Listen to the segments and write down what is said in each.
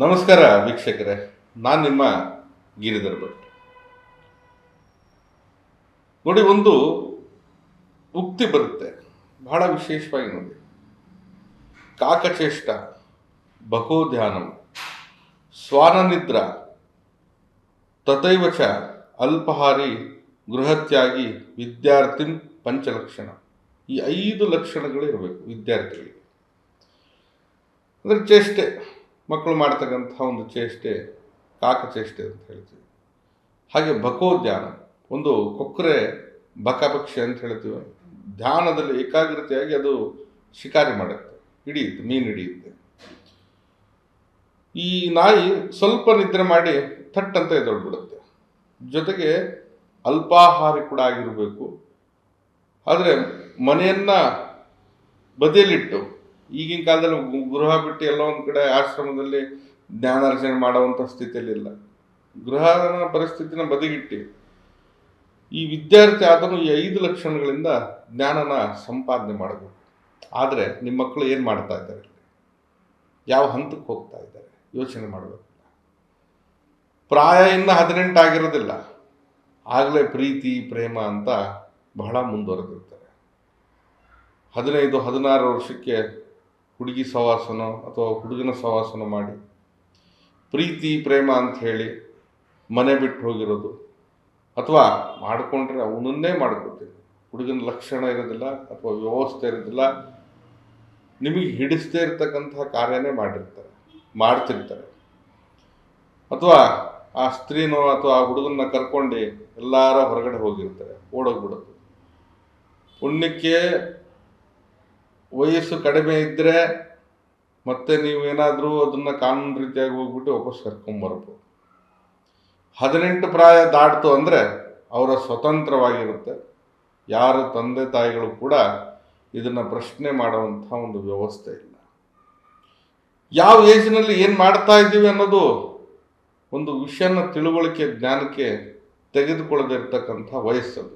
ನಮಸ್ಕಾರ ವೀಕ್ಷಕರೇ, ನಾನು ನಿಮ್ಮ ಗಿರಿಧರ್ ಭಟ್. ನೋಡಿ, ಒಂದು ಉಕ್ತಿ ಬರುತ್ತೆ, ಬಹಳ ವಿಶೇಷವಾಗಿ ನೋಡಿ. ಕಾಕಚೇಷ್ಟ ಬಕೋಧ್ಯಾನಂ ಸ್ವಾನನಿದ್ರ, ತಥೈವಚ ಅಲ್ಪಹಾರಿ, ಗೃಹತ್ಯಾಗಿ ವಿದ್ಯಾರ್ಥಿ ಪಂಚಲಕ್ಷಣ. ಈ ಐದು ಲಕ್ಷಣಗಳು ಇರಬೇಕು ವಿದ್ಯಾರ್ಥಿಗಳಿಗೆ. ಅಂದರೆ ಚೇಷ್ಟೆ. ಮಕ್ಕಳು ಮಾಡ್ತಕ್ಕಂಥ ಒಂದು ಚೇಷ್ಟೆ ಕಾಕಚೇಷ್ಟೆ ಅಂತ ಹೇಳ್ತೀವಿ. ಹಾಗೆ ಬಕೋಧ್ಯಾನ ಒಂದು ಕೊಕ್ಕರೆ ಬಕಪಕ್ಷಿ ಅಂತ ಹೇಳ್ತೀವಿ. ಧ್ಯಾನದಲ್ಲಿ ಏಕಾಗ್ರತೆಯಾಗಿ ಅದು ಶಿಕಾರಿ ಮಾಡುತ್ತೆ. ಹಿಡಿಯುತ್ತೆ, ಮೀನು ಹಿಡಿಯುತ್ತೆ. ಈ ನಾಯಿ ಸ್ವಲ್ಪ ನಿದ್ರೆ ಮಾಡಿ ಥಟ್ ಅಂತ ಎದ್ದೊಳ್ಬಿಡುತ್ತೆ. ಜೊತೆಗೆ ಅಲ್ಪಾಹಾರಿ ಕೂಡ ಆಗಿರಬೇಕು. ಆದರೆ ಮನೆಯನ್ನು ಬದಿಯಲ್ಲಿಟ್ಟು ಈಗಿನ ಕಾಲದಲ್ಲಿ ಗೃಹ ಬಿಟ್ಟು ಎಲ್ಲ ಒಂದು ಕಡೆ ಆಶ್ರಮದಲ್ಲಿ ಜ್ಞಾನಾರ್ಜನೆ ಮಾಡುವಂಥ ಸ್ಥಿತಿಯಲ್ಲಿಲ್ಲ ಗೃಹನ ಪರಿಸ್ಥಿತಿನ ಬದಿಗಿಟ್ಟು. ಈ ವಿದ್ಯಾರ್ಥಿ ಆದರೂ ಈ ಐದು ಲಕ್ಷಣಗಳಿಂದ ಜ್ಞಾನನ ಸಂಪಾದನೆ ಮಾಡಬೇಕು. ಆದರೆ ನಿಮ್ಮ ಮಕ್ಕಳು ಏನು ಮಾಡ್ತಾ ಇದ್ದಾರೆ? ಯಾವ ಹಂತಕ್ಕೆ ಹೋಗ್ತಾ ಇದ್ದಾರೆ? ಯೋಚನೆ ಮಾಡಬೇಕು. ಪ್ರಾಯ ಇನ್ನು ಹದಿನೆಂಟು ಆಗಿರೋದಿಲ್ಲ. ಆಗಲೇ ಪ್ರೀತಿ, ಪ್ರೇಮ ಅಂತ ಬಹಳ ಮುಂದುವರೆದಿರ್ತಾರೆ ಹದಿನೈದು, ಹದಿನಾರು ವರ್ಷಕ್ಕೆ ಹುಡುಗಿ ಸವಾಸನೋ ಅಥವಾ ಹುಡುಗನ ಸವಾಸನ ಮಾಡಿ. ಪ್ರೀತಿ, ಪ್ರೇಮ ಅಂತ ಹೇಳಿ ಮನೆ ಬಿಟ್ಟು ಹೋಗಿರೋದು. ಅಥವಾ ಮಾಡಿಕೊಂಡ್ರೆ ಅವನನ್ನೇ ಮಾಡ್ಕೊತೀವಿ ಹುಡುಗನ ಲಕ್ಷಣ ಇರೋದಿಲ್ಲ ಅಥವಾ ವ್ಯವಸ್ಥೆ ಇರೋದಿಲ್ಲ. ನಿಮಗೆ ಹಿಡಿಸ್ದೇ ಇರತಕ್ಕಂತಹ ಕಾರ್ಯನೇ ಮಾಡಿರ್ತಾರೆ, ಮಾಡ್ತಿರ್ತಾರೆ. ಅಥವಾ ಆ ಸ್ತ್ರೀನೋ ಅಥವಾ ಆ ಹುಡುಗನ್ನ ಕರ್ಕೊಂಡು ಎಲ್ಲಾರ ಹೊರಗಡೆ ಹೋಗಿರ್ತಾರೆ, ಓಡೋಗ್ಬಿಡೋದು. ಪುಣ್ಯಕ್ಕೆ ವಯಸ್ಸು ಕಡಿಮೆ ಇದ್ದರೆ ಮತ್ತೆ ನೀವೇನಾದರೂ ಅದನ್ನು ಕಾನೂನು ರೀತಿಯಾಗಿ ಹೋಗ್ಬಿಟ್ಟು ವಾಪಸ್ ಕರ್ಕೊಂಬರ್ಬೋದು ಹದಿನೆಂಟು ಪ್ರಾಯ ದಾಟ್ತು ಅಂದರೆ ಅವರ ಸ್ವತಂತ್ರವಾಗಿರುತ್ತೆ. ಯಾರ ತಂದೆ ತಾಯಿಗಳು ಕೂಡ ಇದನ್ನು ಪ್ರಶ್ನೆ ಮಾಡುವಂಥ ಒಂದು ವ್ಯವಸ್ಥೆ ಇಲ್ಲ. ಯಾವ ಏಜ್ನಲ್ಲಿ ಏನು ಮಾಡ್ತಾ ಇದ್ದೀವಿ ಅನ್ನೋದು ಒಂದು ವಿಷಯನ ತಿಳುವಳಿಕೆ ಜ್ಞಾನಕ್ಕೆ ತೆಗೆದುಕೊಳ್ಳದಿರ್ತಕ್ಕಂಥ ವಯಸ್ಸದು.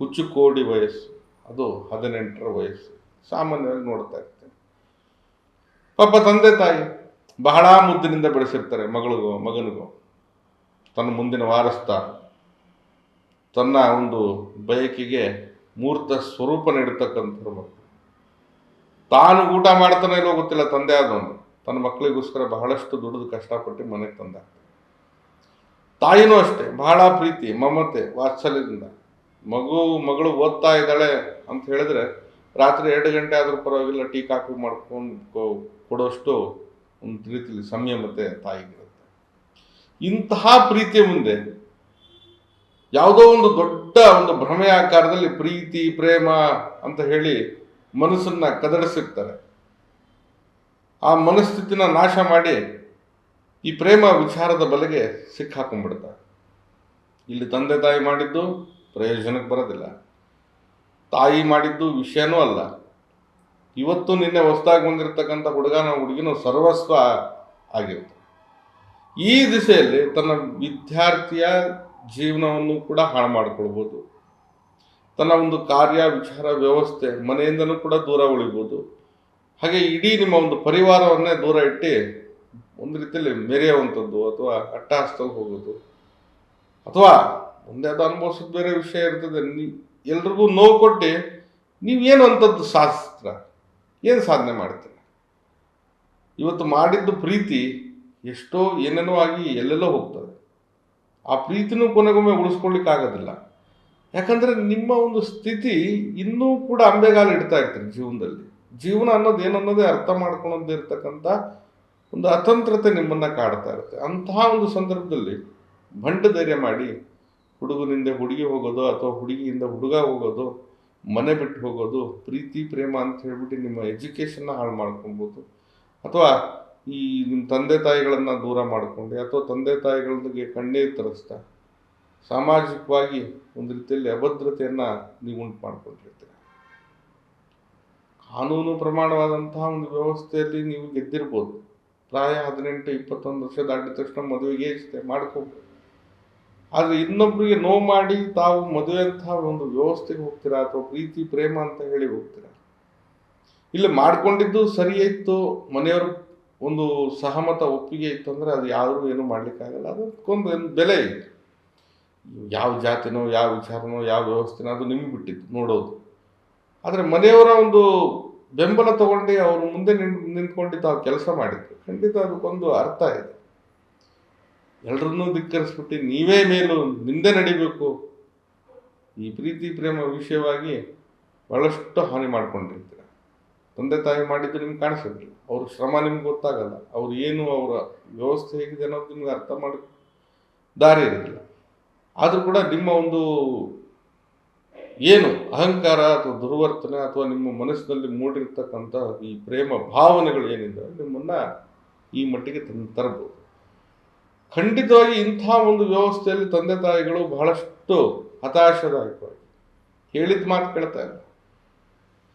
ಹುಚ್ಚುಕೋಡಿ ವಯಸ್ಸು, ಅದು ಹದಿನೆಂಟರ ವಯಸ್ಸು. ಸಾಮಾನ್ಯವಾಗಿ ನೋಡ್ತಾ ಇರ್ತೇನೆ. ಪಾಪ ತಂದೆ ತಾಯಿ ಬಹಳ ಮುದ್ದಿನಿಂದ ಬೆಳೆಸಿರ್ತಾರೆ ಮಗಳಿಗೋ, ಮಗನಿಗೋ. ತನ್ನ ಮುಂದಿನ ವಾರಸ್ತ ತನ್ನ ಒಂದು ಬಯಕೆಗೆ ಮೂರ್ತ ಸ್ವರೂಪ ನೀಡತಕ್ಕಂಥವ್ರು ಮಕ್ಕಳು ತಾನು ಊಟ ಮಾಡ್ತಾನೆ ಇಲ್ಲೋ ಗೊತ್ತಿಲ್ಲ, ತಂದೆ ಆದವನು. ತನ್ನ ಮಕ್ಕಳಿಗೋಸ್ಕರ ಬಹಳಷ್ಟು ದುಡಿದು ಕಷ್ಟಪಟ್ಟು ಮನೆಗೆ ತಂದ ತಾಯಿನೂ ಅಷ್ಟೇ, ಬಹಳ ಪ್ರೀತಿ, ಮಮತೆ, ವಾತ್ಸಲ್ಯದಿಂದ. ಮಗು, ಮಗಳು ಓದ್ತಾ ಇದ್ದಾಳೆ ಅಂತ ಹೇಳಿದ್ರೆ ರಾತ್ರಿ ಎರಡು ಗಂಟೆ ಆದರೂ ಪರವಾಗಿಲ್ಲ, ಟೀ, ಕಾಫಿ ಮಾಡ್ಕೊಂಡು ಕೊಡೋಷ್ಟು ಒಂದು ರೀತಿಯಲ್ಲಿ ಸಂಯಮತೆ ತಾಯಿಗಿರುತ್ತೆ. ಇಂತಹ ಪ್ರೀತಿಯ ಮುಂದೆ ಯಾವುದೋ ಒಂದು ದೊಡ್ಡ ಒಂದು ಭ್ರಮೆ ಆಕಾರದಲ್ಲಿ ಪ್ರೀತಿ, ಪ್ರೇಮ ಅಂತ ಹೇಳಿ ಮನಸ್ಸನ್ನ ಕದಡಿಸಿರ್ತಾರೆ ಆ ಮನಸ್ಥಿತಿನ ನಾಶ ಮಾಡಿ ಈ ಪ್ರೇಮ ವಿಚಾರದ ಬಲೆಗೆ ಸಿಕ್ಕಾಕೊಂಡ್ಬಿಡ್ತಾರೆ. ಇಲ್ಲಿ ತಂದೆ ತಾಯಿ ಮಾಡಿದ್ದು ಪ್ರಯೋಜನಕ್ಕೆ ಬರೋದಿಲ್ಲ. ತಾಯಿ ಮಾಡಿದ್ದು ವಿಷಯನೂ ಅಲ್ಲ. ಇವತ್ತು ನಿನ್ನೆ ಹೊಸದಾಗಿ ಬಂದಿರತಕ್ಕಂಥ ಹುಡುಗನ ಹುಡುಗಿನೂ ಸರ್ವಸ್ವ ಆಗಿರುತ್ತೆ. ಈ ದಿಸೆಯಲ್ಲಿ ತನ್ನ ವಿದ್ಯಾರ್ಥಿಯ ಜೀವನವನ್ನು ಕೂಡ ಹಾಳು ಮಾಡಿಕೊಳ್ಬೋದು. ತನ್ನ ಒಂದು ಕಾರ್ಯ, ವಿಚಾರ, ವ್ಯವಸ್ಥೆ ಮನೆಯಿಂದನೂ ಕೂಡ ದೂರ ಉಳಿಬೋದು. ಹಾಗೆ ಇಡೀ ನಿಮ್ಮ ಒಂದು ಪರಿವಾರವನ್ನೇ ದೂರ ಇಟ್ಟು ಒಂದು ರೀತಿಯಲ್ಲಿ ಮೆರೆಯುವಂಥದ್ದು ಅಥವಾ ಅಟ್ಟಹಾಸ್ತಲ್ಲಿ ಹೋಗೋದು. ಅಥವಾ ಮುಂದೆ ಅದು ಅನುಭವಿಸೋದು ಬೇರೆ ವಿಷಯ ಇರ್ತದೆ. ಎಲ್ರಿಗೂ ನೋವು ಕೊಟ್ಟು ನೀವೇನು ಅಂಥದ್ದು ಶಾಸ್ತ್ರ? ಏನು ಸಾಧನೆ ಮಾಡ್ತೀರ? ಇವತ್ತು ಮಾಡಿದ್ದು ಪ್ರೀತಿ ಎಷ್ಟೋ ಏನೇನೋ ಆಗಿ ಎಲ್ಲೆಲ್ಲೋ ಹೋಗ್ತದೆ. ಆ ಪ್ರೀತಿನೂ ಕೊನೆಗೊಮ್ಮೆ ಉಳಿಸ್ಕೊಳ್ಳಿಕ್ಕಾಗೋದಿಲ್ಲ ಯಾಕಂದರೆ ನಿಮ್ಮ ಒಂದು ಸ್ಥಿತಿ ಇನ್ನೂ ಕೂಡ ಅಂಬೆಗಾಲ ಇಡ್ತಾ ಇರ್ತೀರಿ ಜೀವನದಲ್ಲಿ. ಜೀವನ ಅನ್ನೋದು ಏನನ್ನೋದೇ ಅರ್ಥ ಮಾಡ್ಕೊಳ್ಳೋದು ಇರ್ತಕ್ಕಂಥ ಒಂದು ಅತಂತ್ರತೆ ನಿಮ್ಮನ್ನು ಕಾಡ್ತಾ ಇರುತ್ತೆ. ಅಂತಹ ಒಂದು ಸಂದರ್ಭದಲ್ಲಿ ಬಂಡ ಧೈರ್ಯ ಮಾಡಿ ಹುಡುಗನಿಂದ ಹುಡುಗಿ ಹೋಗೋದು ಅಥವಾ ಹುಡುಗಿಯಿಂದ ಹುಡುಗ ಹೋಗೋದು, ಮನೆ ಬಿಟ್ಟು ಹೋಗೋದು, ಪ್ರೀತಿ, ಪ್ರೇಮ ಅಂತ ಹೇಳ್ಬಿಟ್ಟು ನಿಮ್ಮ ಎಜುಕೇಷನ್ನ ಹಾಳು ಮಾಡ್ಕೊಬೋದು. ಅಥವಾ ಈ ನಿಮ್ಮ ತಂದೆ ತಾಯಿಗಳನ್ನು ದೂರ ಮಾಡ್ಕೊಂಡು, ಅಥವಾ ತಂದೆ ತಾಯಿಗಳಿಗೆ ಕಣ್ಣೀರು ತರಿಸ್ತಾ, ಸಾಮಾಜಿಕವಾಗಿ ಒಂದು ರೀತಿಯಲ್ಲಿ ಅಭದ್ರತೆಯನ್ನು ನೀವು ಉಂಟು ಮಾಡ್ಕೊಂಡಿರ್ತೀರ. ಕಾನೂನು ಪ್ರಮಾಣವಾದಂತಹ ಒಂದು ವ್ಯವಸ್ಥೆಯಲ್ಲಿ ನೀವು ಗೆದ್ದಿರ್ಬೋದು. ಪ್ರಾಯ ಹದಿನೆಂಟು, ಇಪ್ಪತ್ತೊಂದು ವರ್ಷ ದಾಟಿದ ತಕ್ಷಣ ಮದುವೆಗೆ ಮಾಡ್ಕೋಬೋದು. ಆದರೆ ಇನ್ನೊಬ್ಬರಿಗೆ ನೋವು ಮಾಡಿ ತಾವು ಮದುವೆ ಅಂತ ಒಂದು ವ್ಯವಸ್ಥೆಗೆ ಹೋಗ್ತೀರಾ ಅಥವಾ ಪ್ರೀತಿ, ಪ್ರೇಮ ಅಂತ ಹೇಳಿ ಹೋಗ್ತೀರಾ? ಇಲ್ಲಿ ಮಾಡ್ಕೊಂಡಿದ್ದು ಸರಿ ಇತ್ತು ಮನೆಯವರು ಒಂದು ಸಹಮತ, ಒಪ್ಪಿಗೆ ಇತ್ತು ಅಂದರೆ ಅದು ಯಾರು ಏನು ಮಾಡಲಿಕ್ಕಾಗಲ್ಲ. ಅದಕ್ಕೊಂದು ಬೆಲೆ ಇದೆ ಯಾವ ಜಾತಿನೋ, ಯಾವ ವಿಚಾರನೋ, ಯಾವ ವ್ಯವಸ್ಥೆನೋ ಅದು ನಿಮಗೆ ಬಿಟ್ಟಿತ್ತು ನೋಡೋದು. ಆದರೆ ಮನೆಯವರ ಒಂದು ಬೆಂಬಲ ತಗೊಂಡು ಅವರು ಮುಂದೆ ನಿಂತ್ಕೊಂಡಿದ್ದು ಅವ್ರು ಕೆಲಸ ಮಾಡಿದ್ರು. ಖಂಡಿತ ಅದಕ್ಕೊಂದು ಅರ್ಥ ಇದೆ. ಎಲ್ಲರನ್ನೂ ಧಿಕ್ಕರಿಸ್ಬಿಟ್ಟು ನೀವೇ ಮೇಲು, ನಿಂದೆ ನಡಿಬೇಕು. ಈ ಪ್ರೀತಿ, ಪ್ರೇಮ ವಿಷಯವಾಗಿ ಬಹಳಷ್ಟು ಹಾನಿ ಮಾಡ್ಕೊಂಡಿರ್ತೀರ. ತಂದೆ, ತಾಯಿ ಮಾಡಿದ್ದು ನಿಮ್ಗೆ ಕಾಣಿಸೋದಿಲ್ಲ. ಅವ್ರ ಶ್ರಮ ನಿಮ್ಗೆ ಗೊತ್ತಾಗಲ್ಲ. ಅವ್ರು ಏನು ಅವರ ವ್ಯವಸ್ಥೆ ಹೇಗಿದೆ ಅನ್ನೋದು ನಿಮ್ಗೆ ಅರ್ಥ ಮಾಡಿ, ದಾರಿ ಇರಲಿಲ್ಲ ಆದರೂ ಕೂಡ ನಿಮ್ಮ ಒಂದು ಏನು ಅಹಂಕಾರ ಅಥವಾ ದುರ್ವರ್ತನೆ ಅಥವಾ ನಿಮ್ಮ ಮನಸ್ಸಿನಲ್ಲಿ ಮೂಡಿರ್ತಕ್ಕಂಥ ಈ ಪ್ರೇಮ ಭಾವನೆಗಳು ಏನಿದೆ ನಿಮ್ಮನ್ನು ಈ ಮಟ್ಟಿಗೆ ತಂದು ತರಬಹುದು ಖಂಡಿತವಾಗಿ ಇಂಥ ಒಂದು ವ್ಯವಸ್ಥೆಯಲ್ಲಿ ತಂದೆ ತಾಯಿಗಳು ಬಹಳಷ್ಟು ಹತಾಶರಾಗಿದ್ದಾರೆ. ಹೇಳಿದ ಮಾತು ಕೇಳ್ತಾ ಇಲ್ಲ.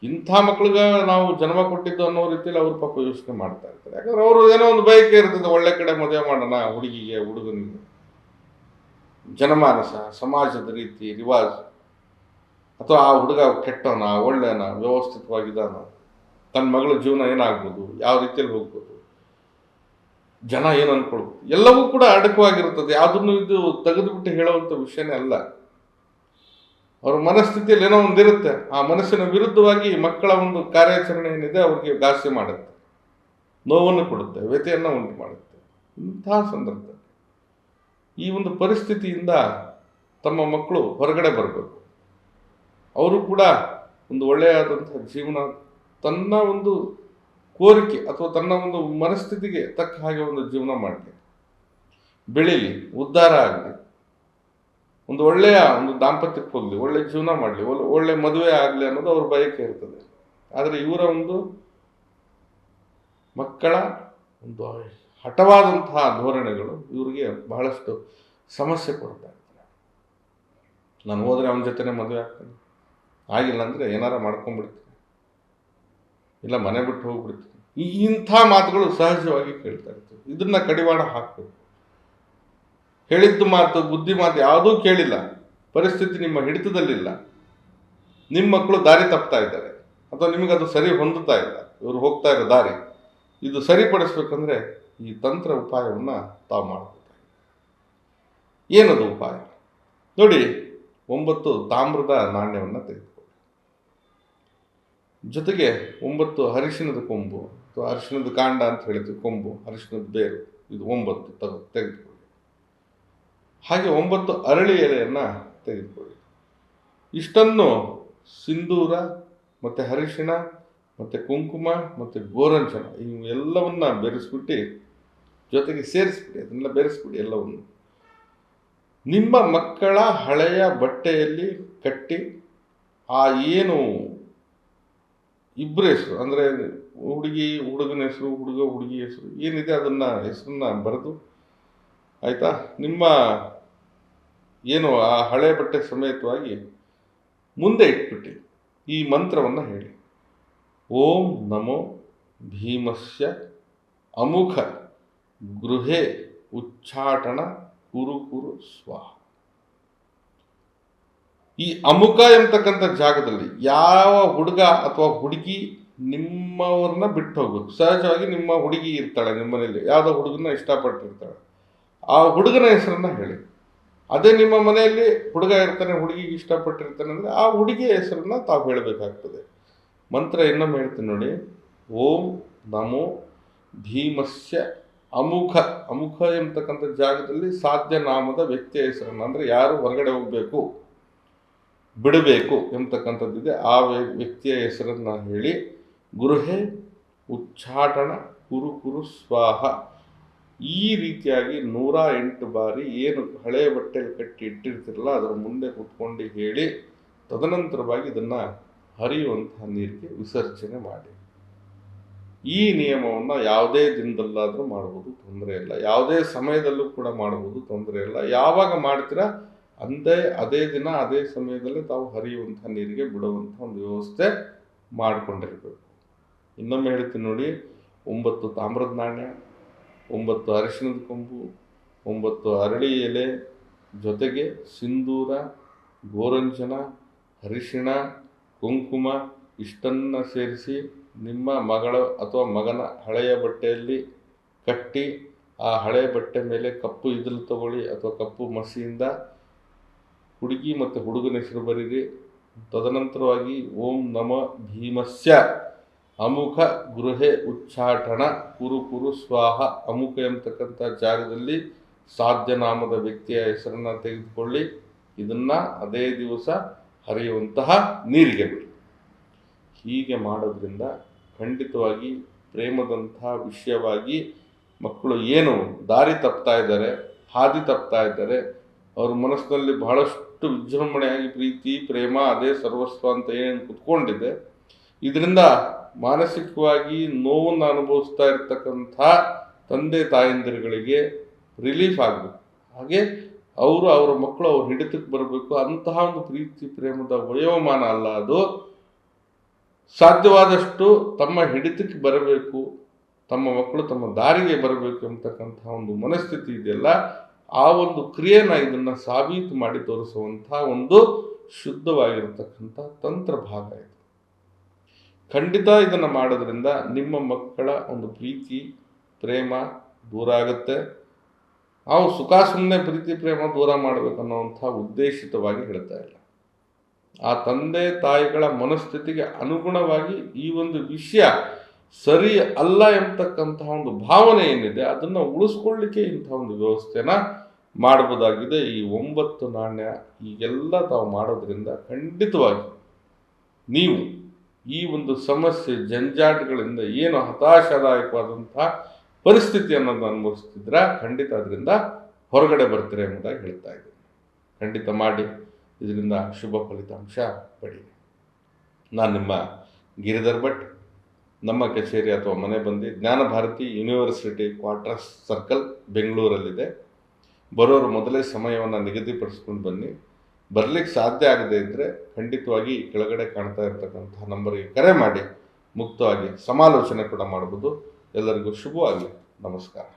ಇಂಥ ಮಕ್ಳಿಗೆ ನಾವು ಜನ್ಮ ಕೊಟ್ಟಿದ್ದು ಅನ್ನೋ ರೀತಿಯಲ್ಲಿ ಅವ್ರ ಪಾಪ ಯೋಚನೆ ಮಾಡ್ತಾ ಇರ್ತಾರೆ. ಯಾಕಂದ್ರೆ ಅವರು ಏನೋ ಒಂದು ಬಯಕೆ ಇರ್ತದೆ, ಒಳ್ಳೆ ಕಡೆ ಮದುವೆ ಮಾಡೋಣ, ಹುಡುಗಿಗೆ, ಹುಡುಗನಿಗೆ. ಜನಮಾನಸ, ಸಮಾಜದ ರೀತಿ, ರಿವಾಜ್. ಅಥವಾ ಆ ಹುಡುಗ ಕೆಟ್ಟವನ ಒಳ್ಳೆಯನ ವ್ಯವಸ್ಥಿತವಾಗಿದ್ದಾನ, ತನ್ನ ಮಗಳ ಜೀವನ ಏನಾಗ್ಬೋದು, ಯಾವ ರೀತಿಯಲ್ಲಿ ಹೋಗ್ಬೋದು? ಜನ ಏನು ಅನ್ಕೊಳ್ಬೇಕು? ಎಲ್ಲವೂ ಕೂಡ ಅಡಕವಾಗಿರುತ್ತದೆ. ಯಾವುದನ್ನು ಇದು ತೆಗೆದುಬಿಟ್ಟು ಹೇಳುವಂಥ ವಿಷಯನೇ ಅಲ್ಲ. ಅವ್ರ ಮನಸ್ಥಿತಿಯಲ್ಲಿ ಏನೋ ಒಂದಿರುತ್ತೆ. ಆ ಮನಸ್ಸಿನ ವಿರುದ್ಧವಾಗಿ ಮಕ್ಕಳ ಒಂದು ಕಾರ್ಯಾಚರಣೆ ಏನಿದೆ, ಅವ್ರಿಗೆ ಗಾಸೆ ಮಾಡುತ್ತೆ. ನೋವನ್ನು ಕೊಡುತ್ತೆ ವ್ಯತೆಯನ್ನು ಉಂಟು ಮಾಡುತ್ತೆ. ಇಂತಹ ಸಂದರ್ಭ ಈ ಒಂದು ಪರಿಸ್ಥಿತಿಯಿಂದ ತಮ್ಮ ಮಕ್ಕಳು ಹೊರಗಡೆ ಬರಬೇಕು. ಅವರು ಕೂಡ ಒಂದು ಒಳ್ಳೆಯಾದಂಥ ಜೀವನ, ತನ್ನ ಒಂದು ಕೋರಿಕೆ ಅಥವಾ ತನ್ನ ಒಂದು ಮನಸ್ಥಿತಿಗೆ ತಕ್ಕ ಹಾಗೆ ಒಂದು ಜೀವನ ಮಾಡಲಿ. ಬೆಳೀಲಿ, ಉದ್ಧಾರ ಆಗಲಿ. ಒಂದು ಒಳ್ಳೆಯ ಒಂದು ದಾಂಪತ್ಯಕ್ಕೆ ಹೋಗಲಿ ಒಳ್ಳೆ ಜೀವನ ಮಾಡಲಿ, ಒಳ್ಳೆ ಮದುವೆ ಆಗಲಿ ಅನ್ನೋದು ಅವ್ರ ಬಯಕೆ ಇರ್ತದೆ. ಆದರೆ ಇವರ ಒಂದು ಮಕ್ಕಳ ಒಂದು ಹಠವಾದಂತಹ ಧೋರಣೆಗಳು ಇವರಿಗೆ ಬಹಳಷ್ಟು ಸಮಸ್ಯೆ ಕೊಡ್ತಾ ಇರ್ತಾರೆ ನಾನು ಹೋದರೆ ಅವನ ಜೊತೆನೇ ಮದುವೆ ಆಗ್ತಾನೆ. ಆಗಿಲ್ಲ ಅಂದರೆ ಏನಾರ ಮಾಡ್ಕೊಂಡ್ಬಿಡ್ತೀನಿ. ಇಲ್ಲ ಮನೆ ಬಿಟ್ಟು ಹೋಗ್ಬಿಡ್ತೀನಿ. ಇಂಥ ಮಾತುಗಳು ಸಹಜವಾಗಿ ಕೇಳ್ತಾ ಇರ್ತವೆ. ಇದನ್ನು ಕಡಿವಾಣ ಹಾಕಬೇಕು. ಹೇಳಿದ್ದು ಮಾತು, ಬುದ್ಧಿ ಮಾತು ಯಾವುದೂ ಕೇಳಿಲ್ಲ. ಪರಿಸ್ಥಿತಿ ನಿಮ್ಮ ಹಿಡಿತದಲ್ಲಿಲ್ಲ. ನಿಮ್ಮ ಮಕ್ಕಳು ದಾರಿ ತಪ್ತಾ ಇದ್ದಾರೆ. ಅಥವಾ ನಿಮಗೆ ಅದು ಸರಿ ಹೊಂದುತ್ತಾ ಇಲ್ಲ. ಇವರು ಹೋಗ್ತಾ ಇರೋ ದಾರಿ. ಇದು ಸರಿಪಡಿಸ್ಬೇಕಂದ್ರೆ ಈ ತಂತ್ರ ಉಪಾಯವನ್ನು ತಾವು ಮಾಡಬೇಕು. ಏನದು ಉಪಾಯ? ನೋಡಿ, ಒಂಬತ್ತು ತಾಮ್ರದ ನಾಣ್ಯವನ್ನು ತೆಗೆದುಕೊಳ್ಳಿ ಜೊತೆಗೆ ಒಂಬತ್ತು ಅರಿಶಿಣದ ಕೊಂಬು, ಅಥವಾ ಅರಿಶಿಣದ ಕಾಂಡ ಅಂತ ಹೇಳ್ತೀವಿ ಕೊಂಬು, ಅರಿಶಿಣದ ಬೇರು, ಇದು ಒಂಬತ್ತು ತಗ ತೆಗೆದುಕೊಳ್ಳಿ. ಹಾಗೆ ಒಂಬತ್ತು ಅರಳಿ ಎಲೆಯನ್ನು ತೆಗೆದುಕೊಳ್ಳಿ. ಇಷ್ಟನ್ನು ಸಿಂಧೂರ, ಮತ್ತು ಅರಿಶಿಣ, ಮತ್ತು ಕುಂಕುಮ, ಮತ್ತು ಗೋರಂಚನ ಇವೆಲ್ಲವನ್ನ ಬೆರೆಸ್ಬಿಟ್ಟು ಜೊತೆಗೆ ಸೇರಿಸ್ಬಿಡಿ, ಅದನ್ನೆಲ್ಲ ಬೆರೆಸ್ಬಿಡಿ ಎಲ್ಲವನ್ನು. ನಿಮ್ಮ ಮಕ್ಕಳ ಹಳೆಯ ಬಟ್ಟೆಯಲ್ಲಿ ಕಟ್ಟಿ, ಆ ಏನು ಇಬ್ಬರ ಹೆಸರು, ಅಂದರೆ ಹುಡುಗಿ, ಹುಡುಗನ ಹೆಸರು, ಹುಡುಗ, ಹುಡುಗಿ ಹೆಸರು, ಏನಿದೆ ಅದನ್ನು ಹೆಸರನ್ನ ಬರೆದು, ಆಯಿತಾ? ನಿಮ್ಮ ಏನು ಆ ಹಳೆ ಬಟ್ಟೆ ಸಮೇತವಾಗಿ ಮುಂದೆ ಇಟ್ಬಿಟ್ಟು, ಈ ಮಂತ್ರವನ್ನು ಹೇಳಿ. ಓಂ ನಮೋ ಭೀಮಸ್ಯ ಅಮುಖ ಗೃಹೇ ಉಚ್ಚಾಟನ ಕುರು ಕುರು ಸ್ವಾಹ. ಈ ಅಮುಖ ಎಂಬತಕ್ಕಂಥ ಜಾಗದಲ್ಲಿ ಯಾವ ಹುಡುಗ ಅಥವಾ ಹುಡುಗಿ ನಿಮ್ಮವ್ರನ್ನ ಬಿಟ್ಟು ಹೋಗ್ಬೇಕು? ಸಹಜವಾಗಿ ನಿಮ್ಮ ಹುಡುಗಿ ಇರ್ತಾಳೆ ನಿಮ್ಮ ಮನೆಯಲ್ಲಿ, ಯಾವುದೋ ಹುಡುಗನ ಇಷ್ಟಪಟ್ಟಿರ್ತಾಳೆ. ಆ ಹುಡುಗನ ಹೆಸರನ್ನ ಹೇಳಿ. ಅದೇ ನಿಮ್ಮ ಮನೆಯಲ್ಲಿ ಹುಡುಗ ಇರ್ತಾನೆ, ಹುಡುಗಿಗೆ ಇಷ್ಟಪಟ್ಟಿರ್ತಾನೆ ಅಂದರೆ ಆ ಹುಡುಗಿಯ ಹೆಸರನ್ನ ತಾವು ಹೇಳಬೇಕಾಗ್ತದೆ. ಮಂತ್ರ ಇನ್ನೊಮ್ಮೆ ಹೇಳ್ತೀನಿ ನೋಡಿ. ಓಂ ನಮೋ ಭೀಮಸ್ಯ ಅಮುಖ. ಅಮುಖ ಎಂಬತಕ್ಕಂಥ ಜಾಗದಲ್ಲಿ ಸಾಧ್ಯ ನಾಮದ ವ್ಯಕ್ತಿಯ ಹೆಸರನ್ನು, ಅಂದರೆ ಯಾರು ಹೊರಗಡೆ ಹೋಗಬೇಕು? ಬಿಡಬೇಕು ಎಂಬತಕ್ಕಂಥದ್ದಿದೆ. ಆ ವ್ಯ- ವ್ಯಕ್ತಿಯ ಹೆಸರನ್ನು ಹೇಳಿ ಗೃಹೆ ಉಚ್ಚಾಟನ ಕುರು ಕುರು ಸ್ವಾಹ. ಈ ರೀತಿಯಾಗಿ ನೂರ ಎಂಟು ಬಾರಿ ಏನು ಹಳೆಯ ಬಟ್ಟೆಯಲ್ಲಿ ಕಟ್ಟಿ ಇಟ್ಟಿರ್ತಿರಲ್ಲ, ಅದರ ಮುಂದೆ ಕುತ್ಕೊಂಡು ಹೇಳಿ, ತದನಂತರವಾಗಿ ಇದನ್ನು ಹರಿಯುವಂತಹ ನೀರಿಗೆ ವಿಸರ್ಜನೆ ಮಾಡಿ. ಈ ನಿಯಮವನ್ನು ಯಾವುದೇ ದಿನದಲ್ಲಾದರೂ ಮಾಡ್ಬೋದು, ತೊಂದರೆ ಇಲ್ಲ. ಯಾವುದೇ ಸಮಯದಲ್ಲೂ ಕೂಡ ಮಾಡ್ಬೋದು, ತೊಂದರೆ ಇಲ್ಲ. ಯಾವಾಗ ಮಾಡ್ತೀರಾ? ಅಂದೇ ಅದೇ ದಿನ, ಅದೇ ಸಮಯದಲ್ಲಿ ತಾವು ಹರಿಯುವಂಥ ನೀರಿಗೆ ಬಿಡುವಂಥ ಒಂದು ವ್ಯವಸ್ಥೆ ಮಾಡಿಕೊಂಡಿರಬೇಕು. ಇನ್ನೊಮ್ಮೆ ಹೇಳ್ತೀನಿ ನೋಡಿ, ಒಂಬತ್ತು ತಾಮ್ರದ ನಾಣ್ಯ, ಒಂಬತ್ತು ಅರಿಶಿಣದ ಕೊಂಬು, ಒಂಬತ್ತು ಅರಳಿ ಎಲೆ, ಜೊತೆಗೆ ಸಿಂಧೂರ, ಗೋರಂಜನ, ಅರಿಶಿಣ, ಕುಂಕುಮ ಇಷ್ಟನ್ನು ಸೇರಿಸಿ ನಿಮ್ಮ ಮಗಳ ಅಥವಾ ಮಗನ ಹಳೆಯ ಬಟ್ಟೆಯಲ್ಲಿ ಕಟ್ಟಿ, ಆ ಹಳೆಯ ಬಟ್ಟೆ ಮೇಲೆ ಕಪ್ಪು ಇದ್ರಲ್ಲಿ ತಗೊಳ್ಳಿ ಅಥವಾ ಕಪ್ಪು ಮಸಿಯಿಂದ ಹುಡುಗಿ ಮತ್ತು ಹುಡುಗನ ಹೆಸರು ಬರೀರಿ ತದನಂತರವಾಗಿ ಓಂ ನಮ ಭೀಮಸ್ಯ. ಅಮುಖ ಗೃಹೆ ಉಚ್ಚಾಟನ ಕುರು ಕುರು ಸ್ವಾಹ. ಅಮುಖ ಎಂಬತಕ್ಕಂಥ ಜಾಗದಲ್ಲಿ ಸಾಧ್ಯನಾಮದ ವ್ಯಕ್ತಿಯ ಹೆಸರನ್ನು ತೆಗೆದುಕೊಳ್ಳಿ. ಇದನ್ನು ಅದೇ ದಿವಸ ಹರಿಯುವಂತಹ ನೀರಿಗೆ ಬಿಡಿ. ಹೀಗೆ ಮಾಡೋದ್ರಿಂದ ಖಂಡಿತವಾಗಿ ಪ್ರೇಮದಂತಹ ವಿಷಯವಾಗಿ ಮಕ್ಕಳು ಏನು ದಾರಿ ತಪ್ತಾ ಇದ್ದಾರೆ, ಹಾದಿ ತಪ್ತಾ ಇದ್ದಾರೆ, ಅವ್ರ ಮನಸ್ಸಿನಲ್ಲಿ ಬಹಳಷ್ಟು ವಿಜೃಂಭಣೆಯಾಗಿ ಪ್ರೀತಿ, ಪ್ರೇಮ, ಅದೇ ಸರ್ವಸ್ವ ಅಂತ ಏನು ಕುತ್ಕೊಂಡಿದೆ, ಇದರಿಂದ ಮಾನಸಿಕವಾಗಿ ನೋವನ್ನು ಅನುಭವಿಸ್ತಾ ಇರ್ತಕ್ಕಂಥ ತಂದೆ, ತಾಯಂದಿರುಗಳಿಗೆ ರಿಲೀಫ್ ಆಗಬೇಕು. ಹಾಗೆ ಅವರು ಅವರ ಮಕ್ಕಳು ಅವ್ರ ಹಿಡಿತಕ್ಕೆ ಬರಬೇಕು. ಅಂತಹ ಒಂದು ಪ್ರೀತಿ, ಪ್ರೇಮದ ವಯೋಮಾನ ಅಲ್ಲ ಅದು. ಸಾಧ್ಯವಾದಷ್ಟು ತಮ್ಮ ಹಿಡಿತಕ್ಕೆ ಬರಬೇಕು. ತಮ್ಮ ಮಕ್ಕಳು ತಮ್ಮ ದಾರಿಗೆ ಬರಬೇಕು ಎಂಬತಕ್ಕಂತಹ ಒಂದು ಮನಸ್ಥಿತಿ ಇದೆಯಲ್ಲ ಆ ಒಂದು ಕ್ರಿಯೆನ ಇದನ್ನು ಸಾಬೀತು ಮಾಡಿ ತೋರಿಸುವಂಥ ಒಂದು ಶುದ್ಧವಾಗಿರತಕ್ಕಂಥ ತಂತ್ರ ಭಾಗ ಇದು. ಖಂಡಿತ ಇದನ್ನು ಮಾಡೋದ್ರಿಂದ ನಿಮ್ಮ ಮಕ್ಕಳ ಒಂದು ಪ್ರೀತಿ, ಪ್ರೇಮ ದೂರ ಆಗುತ್ತೆ. ನಾವು ಸುಖ ಸುಮ್ಮನೆ ಪ್ರೀತಿ, ಪ್ರೇಮ ದೂರ ಮಾಡಬೇಕು ಅನ್ನೋವಂಥ ಉದ್ದೇಶಿತವಾಗಿ ಹೇಳ್ತಾ ಇಲ್ಲ. ಆ ತಂದೆ ತಾಯಿಗಳ ಮನಸ್ಥಿತಿಗೆ ಅನುಗುಣವಾಗಿ ಈ ಒಂದು ವಿಷಯ ಸರಿ ಅಲ್ಲ ಎಂಬತಕ್ಕಂತಹ ಒಂದು ಭಾವನೆ ಏನಿದೆ, ಅದನ್ನು ಉಳಿಸ್ಕೊಳ್ಳಿಕ್ಕೆ ಇಂಥ ಒಂದು ವ್ಯವಸ್ಥೆನ ಮಾಡಬಹುದಾಗಿದೆ ಈ ಒಂಬತ್ತು ನಾಣ್ಯ ಈಗೆಲ್ಲ ತಾವು ಮಾಡೋದ್ರಿಂದ ಖಂಡಿತವಾಗಿ ನೀವು ಈ ಒಂದು ಸಮಸ್ಯೆ ಜಂಜಾಟಗಳಿಂದ ಏನು ಹತಾಶದಾಯಕವಾದಂತಹ ಪರಿಸ್ಥಿತಿ ಅನ್ನೋದು ಅನುಭವಿಸ್ತಿದ್ರ ಖಂಡಿತ ಅದರಿಂದ ಹೊರಗಡೆ ಬರ್ತೀರಿ ಎಂಬುದಾಗಿ ಹೇಳ್ತಾ ಇದ್ದೀನಿ. ಖಂಡಿತ ಮಾಡಿ. ಇದರಿಂದ ಶುಭ ಫಲಿತಾಂಶ ಪಡೀರಿ. ನಾನು ನಿಮ್ಮ ಗಿರಿಧರ್ ಭಟ್. ನಮ್ಮ ಕಚೇರಿ ಅಥವಾ ಮನೆ ಬಂದು Jnana Bharathi university quarters circle ಬೆಂಗಳೂರಲ್ಲಿದೆ. ಬರೋರು ಮೊದಲೇ ಸಮಯವನ್ನು ನಿಗದಿಪಡಿಸ್ಕೊಂಡು ಬನ್ನಿ. ಬರಲಿಕ್ಕೆ ಸಾಧ್ಯ ಆಗದೇ ಇದ್ದರೆ ಖಂಡಿತವಾಗಿ ಕೆಳಗಡೆ ಕಾಣ್ತಾ ಇರತಕ್ಕಂತಹ ನಂಬರಿಗೆ ಕರೆ ಮಾಡಿ. ಮುಕ್ತವಾಗಿ ಸಮಾಲೋಚನೆ ಕೂಡ ಮಾಡ್ಬೋದು. ಎಲ್ಲರಿಗೂ ಶುಭವಾಗಲಿ. ನಮಸ್ಕಾರ.